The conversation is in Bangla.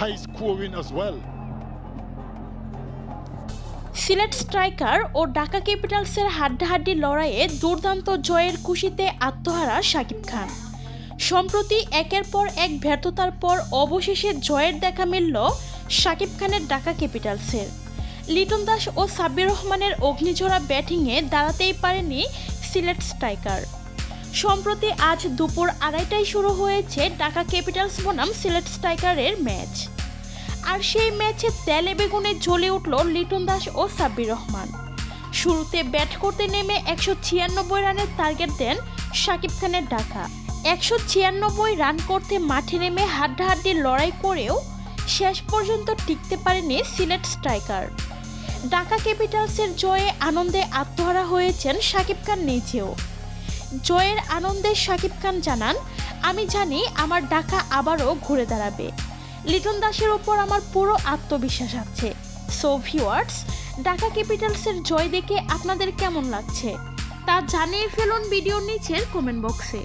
high scoring as well. Sylhet striker ও ঢাকা ক্যাপিটালসের হাড্ডাহাড্ডি লড়াইয়ে দুর্দান্ত জয়ের খুশিতে আত্মহারা শাকিব খান। সম্প্রতি একের পর এক ব্যর্থতার পর অবশেষে জয়ের দেখা মিলল শাকিব খানের ঢাকা ক্যাপিটালসের। লিটন দাস ও সাব্বির রহমানের অগ্নিঝরা ব্যাটিংয়ে দাঁড়াতেই পারেনি সিলেট স্ট্রাইকার। সম্প্রতি আজ দুপুর আড়াইটায় শুরু হয়েছে ঢাকা ক্যাপিটালস বনাম সিলেট স্ট্রাইকারের ম্যাচ। আর সেই ম্যাচে তেলে বেগুনে জ্বলে উঠল লিটন দাস ও সাব্বির রহমান। শুরুতে ব্যাট করতে নেমে একশো ছিয়ানব্বই রানের টার্গেট দেন শাকিব খানের ঢাকা একশো ছিয়ানব্বই রান করতে মাঠে নেমে হাড্ডাহাড্ডি লড়াই করেও শেষ পর্যন্ত টিকতে পারেনি সিলেট স্ট্রাইকার। ঢাকা ক্যাপিটালসের জয়ে আনন্দে আত্মহারা হয়েছেন শাকিব খান নিজেও। জয়ের আনন্দে শাকিব খান জানান, আমি জানি আমার ডাকা আবারও ঘুরে দাঁড়াবে। লিটন দাসের ওপর আমার পুরো আত্মবিশ্বাস আছে। সো ভিওয়ার্স ডাকা ক্যাপিটালসের জয় দেখে আপনাদের কেমন লাগছে? তা জানিয়ে ফেলুন ভিডিওর নিচের কমেন্ট বক্সে